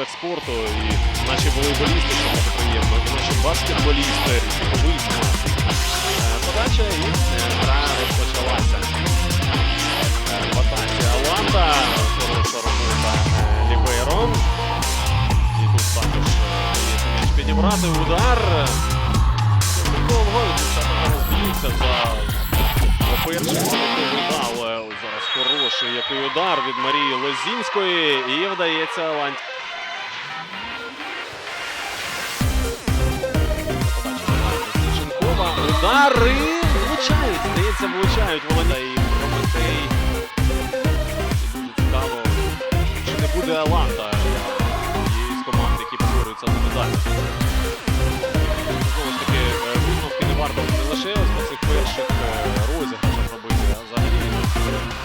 видах спорту. І наші волейболісти, що дуже приємно, і наші баскетболісти, вийшли. Подача і е, гра розпочалася. Е, В Аланта, хороша робота е, І тут також е, м'яч підібрати удар. Довго дівчата б'ються за перший. Е, Зараз хороший який удар від Марії Лозінської. І вдається Аланті. Удари влучають. Здається, влучають Волода і Прометей. Дуже цікаво, чи не буде Аланта з команд, які поборюються за медаль. Знову ж таки, е, висновки не варто не лише ось цих перших е, розіграшах робити, а взагалі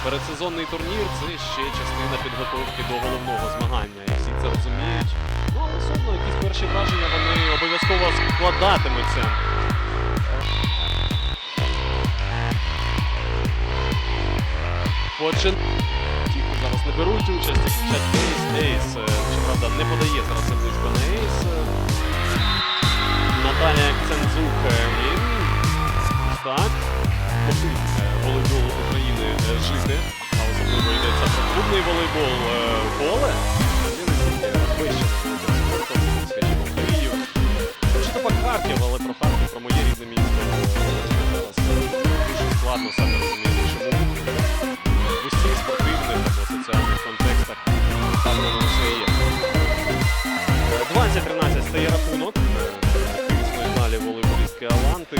передсезонний турнір це ще частина підготовки до головного змагання. І всі це розуміють. Ну, але все якісь перші враження вони обов'язково складатимуться. Почин... Ті, хто зараз не беруть участь, кричать Ейс, Ейс. Е, Щоправда, не подає зараз близько на Ейс. Е, е, І так. Поки е, волейбол України е, жити, а особливо йдеться про клубний волейбол е, поле. Харків, але про Харків, про моє рідне місто. е, Зараз е, дуже складно саме розуміти, 13-13 стає рахунок. Північної далі волейболістки Аланти.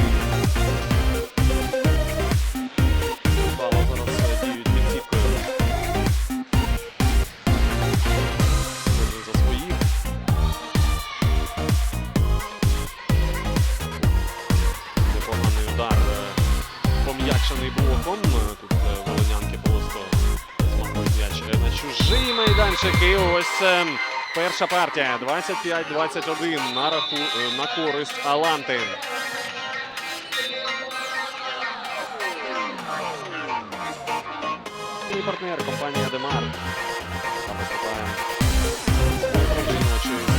Бала зараз діють відсівкою. Кожен за своїх. Непоганий удар е, пом'якшений блоком. Е, тут е, волинянки просто змагують м'яч на чужий майданчик. І ось перша партія 25-21 на, раху, е, на користь Аланти. І партнер компанія Демар. Там виступає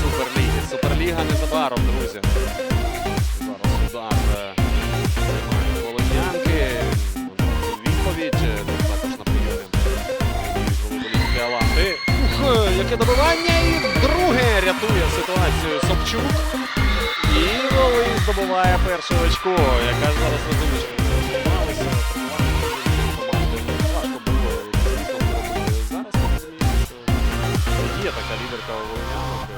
суперліги. Суперліга незабаром, друзі. Зараз удар Ух, е, добивання! І друге рятує ситуацію Собчук. І Волинь здобуває перше очко, яка ж зараз розуміє, що важко було. Зараз є така лідерка волинянок,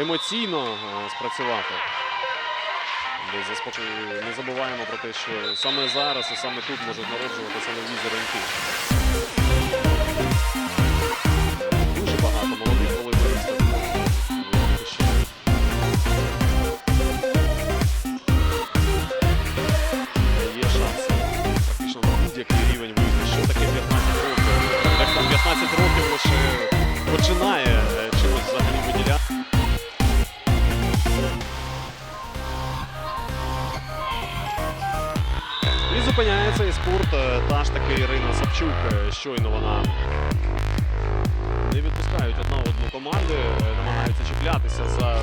емоційно е, спрацювати. Не забуваємо про те, що саме зараз і саме тут можуть народжуватися нові зіринки. Та ж таки Ірина Савчук. Е, Щойно вона не відпускають одна одну команди, е, намагаються чіплятися за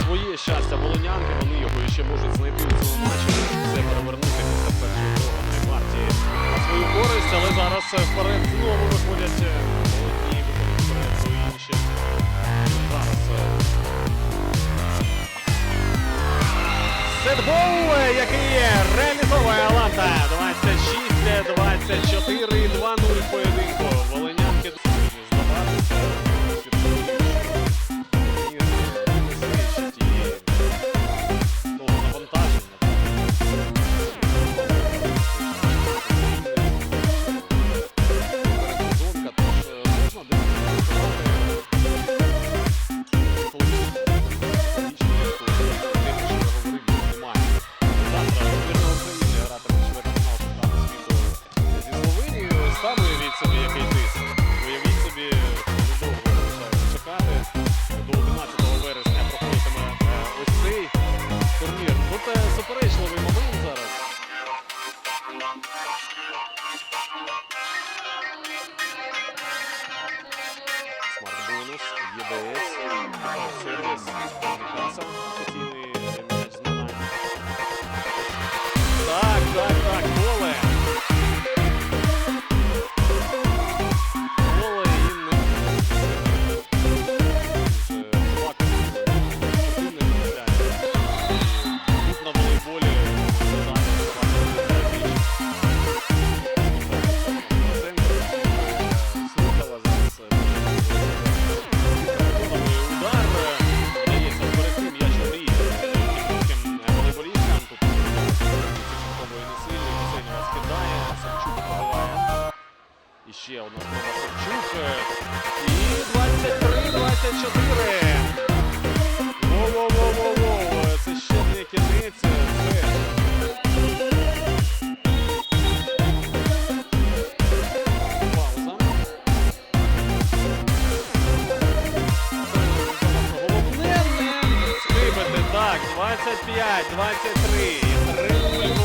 своє щастя волонянки. Вони його ще можуть знайти у цьому матчі. Все перевернути після першої програної партії на свою користь, але зараз е, вперед знову виходять одні, виходять вперед. Зараз Сетбол, який реалізовує ЄДС, сервіс, Касом, офіційний ще одна Савчук. І 23-24. Воу-воу-воу-воу-воу. Це ще не кінець. Пауза. Головне не стрибати. Так, 25-23.